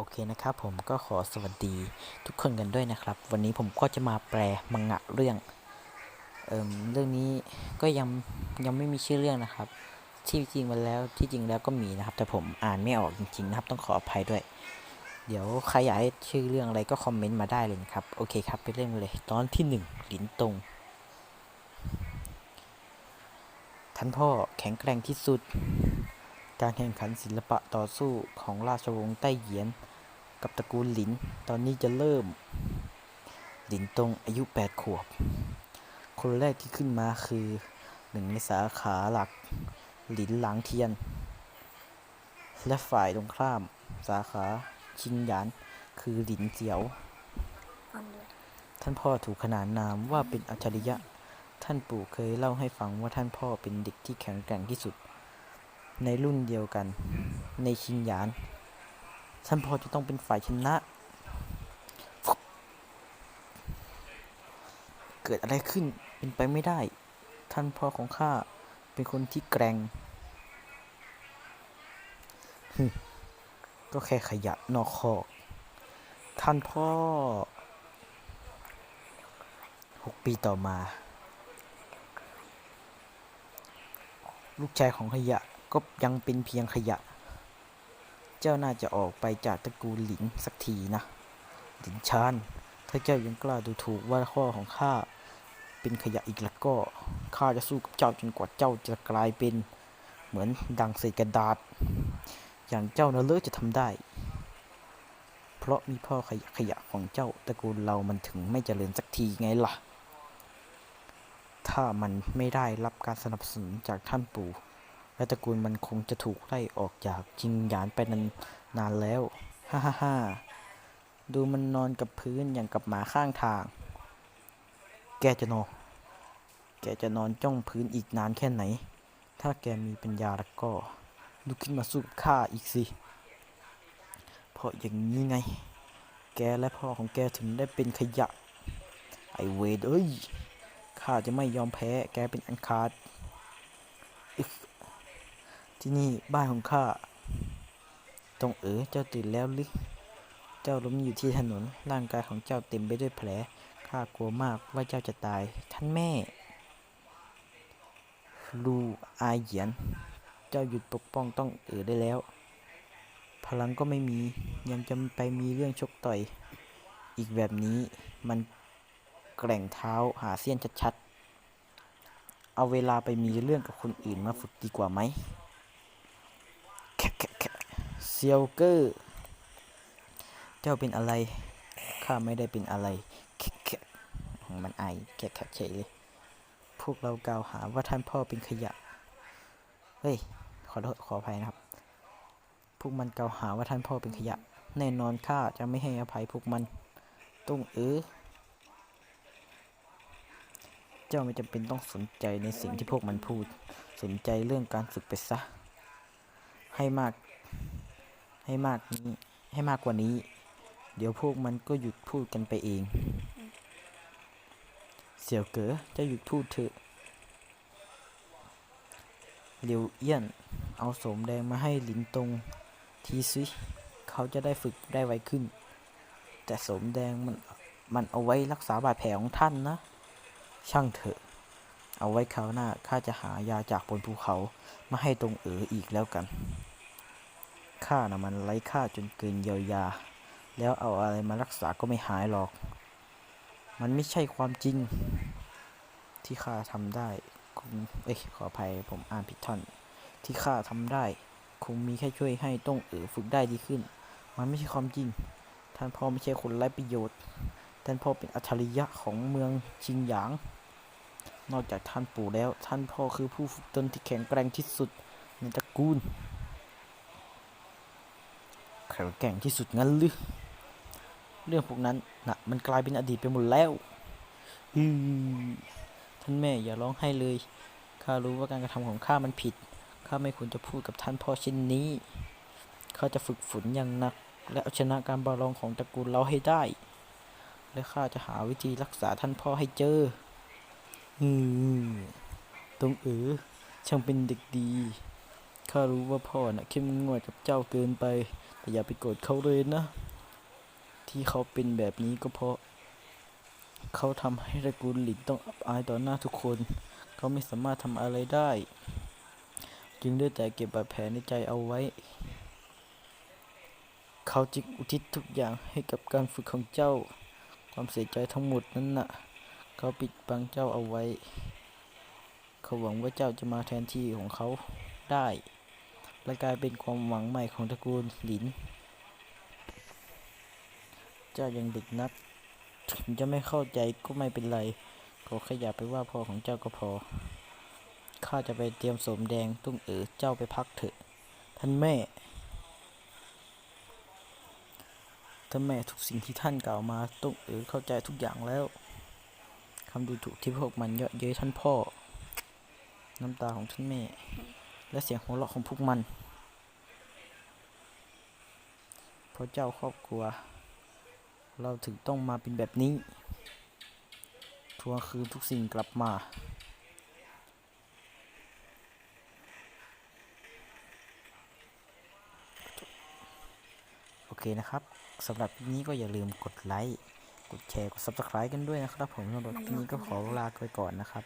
โอเคนะครับผมก็ขอสวัสดีทุกคนกันด้วยนะครับ วันนี้ผมก็จะมาแปลมังงะเรื่องเอ่มเรื่องนี้ก็ยังยังไม่มีชื่อเรื่องนะครับ ที่จริงมันแล้วที่จริงแล้วก็มีนะครับ แต่ผมอ่านไม่ออกจริงๆนะครับ ต้องขออภัยด้วย เดี๋ยวใครอยากให้ชื่อเรื่องอะไรก็คอมเมนต์มาได้เลยนะครับโอเคครับไปเริ่มเลย ตอนที่หนึ่งหลินตงท่านพ่อแข็งแกร่งที่สุดการแข่งขันศิลปะต่อสู้ของราชวงศ์ไต้เหยียน กับตระกูลหลิน ตอนนี้จะเริ่ม หลินตงอายุ 8 ขวบ คนแรกที่ขึ้นมาคือหนึ่งในสาขาหลักหลินหลางเทียน และฝ่ายตรงข้ามสาขาชิงหยานคือหลินเจียว ท่านพ่อถูกขนานนามว่าเป็นอัจฉริยะ ท่านปู่เคยเล่าให้ฟังว่าท่านพ่อเป็นเด็กที่แข็งแกร่งที่สุด ในรุ่นเดียวกันในชิงหยาน ท่านพ่อจะต้องเป็นฝ่ายชนะ เกิดอะไรขึ้นเป็นไปไม่ได้ ท่านพ่อของข้าเป็นคนที่แกร่งก็แค่ขยะนอกคอก ท่านพ่อหกปีต่อมา ลูกชายของขยะก็ยังเป็นเพียงขยะ เจ้าน่าจะออกไปจากตระกูลหลินสักทีนะหลินชานถ้าเจ้ายังกล้าดูถูกว่าข้อของข้าเป็นขยะอีกแล้วก็ข้าจะสู้กับเจ้าจนกว่าเจ้าจะกลายเป็นเหมือนดังเศษกระดาษ อย่างเจ้าน่ะเลิกจะทำได้ เพราะมีพ่อขยะขยะของเจ้าตระกูลเรามันถึงไม่เจริญสักทีไงล่ะ ถ้ามันไม่ได้รับการสนับสนุนจากท่านปู่ และตระกูลมันคงจะถูกไล่ออกจากจิงหยานไปนานนานแล้ว ฮ่าฮ่าฮ่าดูมันนอนกับพื้นอย่างกับหมาข้างทาง แกจะนอน แกจะนอนจ้องพื้นอีกนานแค่ไหน ถ้าแกมีปัญญาแล้วก็ลุกขึ้นมาสู้กับข้าอีกสิ เพราะอย่างนี้ไง แกและพ่อของแกถึงได้เป็นขยะ ไอเวดเอ้ย ข้าจะไม่ยอมแพ้ แกเป็นอันขาดอึก ที่นี่บ้านของข้าตรงเอ๋อเจ้าตื่นแล้วหรือเจ้าล้มอยู่ที่ถนน ร่างกายของเจ้าเต็มไปด้วยแผล ข้ากลัวมากว่าเจ้าจะตาย ท่านแม่ ลูอาเหยียน เจ้าหยุดปกป้องต้องเอ๋อได้แล้ว พลังก็ไม่มี ยังจะไปมีเรื่องชกต่อย อีกแบบนี้มันแกร่งเท้าหาเสี้ยนชัดๆ เอาเวลาไปมีเรื่องกับคนอื่นมาฝึกดีกว่าไหมแคะแคะแคะ เซียวเกอร์เจ้าเป็นอะไร ข้าไม่ได้เป็นอะไรมันไอแคะแคะเฉยเลย พวกเรากล่าวหาว่าท่านพ่อเป็นขยะ เฮ้ย ขอโทษขออภัยนะครับ พวกมันกล่าวหาว่าท่านพ่อเป็นขยะ แน่นอนข้าจะไม่ให้อภัยพวกมัน ตุ้งเออเจ้าไม่จำเป็นต้องสนใจในสิ่งที่พวกมันพูด สนใจเรื่องการฝึกไปซะ ให้มาก ให้มากนี้ ให้มากกว่านี้ เดี๋ยวพวกมันก็หยุดพูดกันไปเอง เสี่ยวเก๋อเจะหยุดพูดเถอะเหลียวเอี้ยน เอาโสมแดงมาให้หลินตงทีสิเขาจะได้ฝึกได้ไวขึ้น แต่โสมแดงมันมันเอาไว้รักษาบาดแผลของท่านนะ ช่างเถอะ เอาไว้คราวหน้าข้าจะหายาจากบนภูเขามาให้ตรงเอ๋ออีกแล้วกัน ข้านะมันไร้ค่าจนเกินเยียวยา แล้วเอาอะไรมารักษาก็ไม่หายหรอก มันไม่ใช่ความจริง ที่ข้าทำได้คงเอ้ยขออภัยผมอ่านผิดท่อน ที่ข้าทำได้ คงมีแค่ช่วยให้ต้องเออฝึกได้ดีขึ้น มันไม่ใช่ความจริง ท่านพ่อไม่ใช่คนไร้ประโยชน์ ท่านพ่อเป็นอัจฉริยะของเมืองชิงหยาง นอกจากท่านปู่แล้ว ท่านพ่อคือผู้ฝึกตนที่แข็งแกร่งที่สุดในตระกูล แข็งแกร่งที่สุดงั้นหรือเรื่องพวกนั้นนะมันกลายเป็นอดีตไปหมดแล้วฮือท่านแม่อย่าร้องไห้เลยข้ารู้ว่าการกระทำของข้ามันผิดข้าไม่ควรจะพูดกับท่านพ่อเช่นนี้ข้าจะฝึกฝนอย่างหนัก และเอาชนะการบารองของตระกูลเราให้ได้ และข้าจะหาวิธีรักษาท่านพ่อให้เจออืตรงเออช่างเป็นเด็กดีข้ารู้ว่าพ่อน่ะเข้มงวดกับเจ้าเกินไป อย่าไปโกรธเขาเลยนะ ที่เขาเป็นแบบนี้ก็เพราะ เขาทำให้ตระกูลหลินต้องอับอายต่อหน้าทุกคน เขาไม่สามารถทำอะไรได้ จึงได้แต่เก็บบาดแผลในใจเอาไว้ เขาจึงอุทิศทุกอย่างให้กับการฝึกของเจ้า ความเสียใจทั้งหมดนั้นน่ะ เขาปิดบังเจ้าเอาไว้ เขาหวังว่าเจ้าจะมาแทนที่ของเขาได้ และกลายเป็นความหวังใหม่ของตระกูลหลิน เจ้ายังเด็กนักถึงจะไม่เข้าใจก็ไม่เป็นไร ขอแค่อย่าไปว่าพ่อของเจ้าก็พอ ข้าจะไปเตรียมสมแดงตุ้งเอ๋อเจ้าไปพักเถอะ ท่านแม่ท่านแม่ทุกสิ่งที่ท่านกล่าวมาตุ้งเอ๋อเข้าใจทุกอย่างแล้วคำดูถูกที่พวกมันเยาะเย้ยท่านพ่อ น้ำตาของท่านแม่ และเสียงหัวเราะของพวกมัน เพราะเจ้าครอบครัว เราถึงต้องมาเป็นแบบนี้ ทวงคืนทุกสิ่งกลับมา โอเคนะครับสำหรับนี้ก็อย่าลืมกดไลค์ กดแชร์ กด subscribe กันด้วยนะครับ ผมสำหรับนี้ก็ขอลาไปก่อนนะครับ